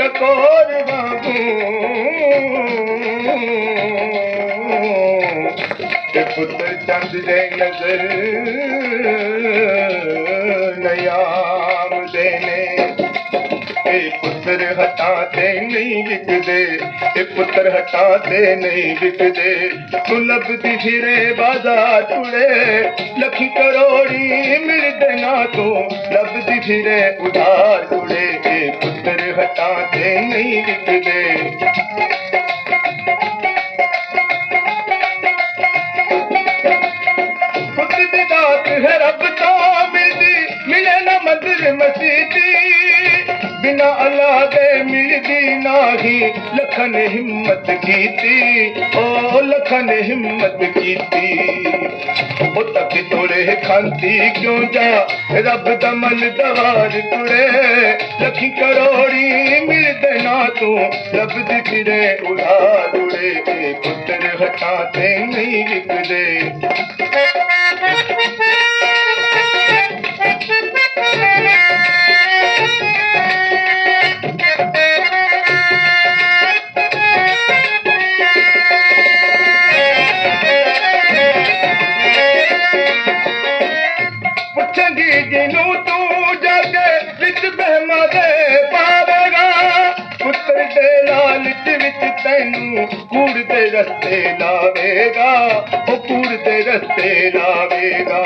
चकोर बाबू पुत्र चंद दे नजर नयाम देने ए पुत्र हटा दे नहीं बिकते पुत्र हटा दे नहीं बिकते तू लभती फिरे बाजा टुड़े लख करोड़ी मिलते ना तो लभती फिरे उधार टुड़े رجل مسي بنا لاڳي ملندي نه لکن همت لکان نه همتي मुतक तोड़े खांसी, क्यों जा? रब दमन दवार तुरे, लखी करोड़ी मिलते ना तू। रब दिखरे, उड़ा उड़े पुत्र हटाते नहीं लिख दे। ਤੂੰ ਜਾ ਕੇ ਵਿੱਚ ਬਹਿਮਾ ਦੇ ਪਾਵੇਗਾ ਪੁੱਤਰ ਦੇ ਲਾਲਚ ਵਿੱਚ ਤੈਨੂੰ ਕੂੜ ਦੇ ਰਸਤੇ ਲਾਵੇਗਾ ਉਹ ਕੂੜ ਦੇ ਰਸਤੇ ਲਾਵੇਗਾ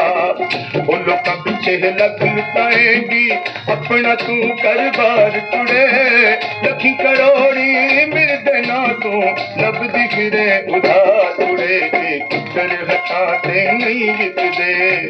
ਉਹ ਲੋਕਾਂ ਪਿੱਛੇ ਲੱਗ ਲੁਟਾਏਗੀ ਆਪਣਾ ਤੂੰ ਕਰਬਾਰ ਤੁੜੇ ਲੱਖੀ ਕਰੋੜੀ ਮਿਲਦੇ ਨਾ ਤੂੰ ਲੱਭਦੀ ਫਿਰੇ ਉਧਾਰ ਤੁੜੇ ਇਹ ਪੁੱਤਰ ਹਟਾ ਤੇ ਨਹੀਂ ਵਿਕਦੇ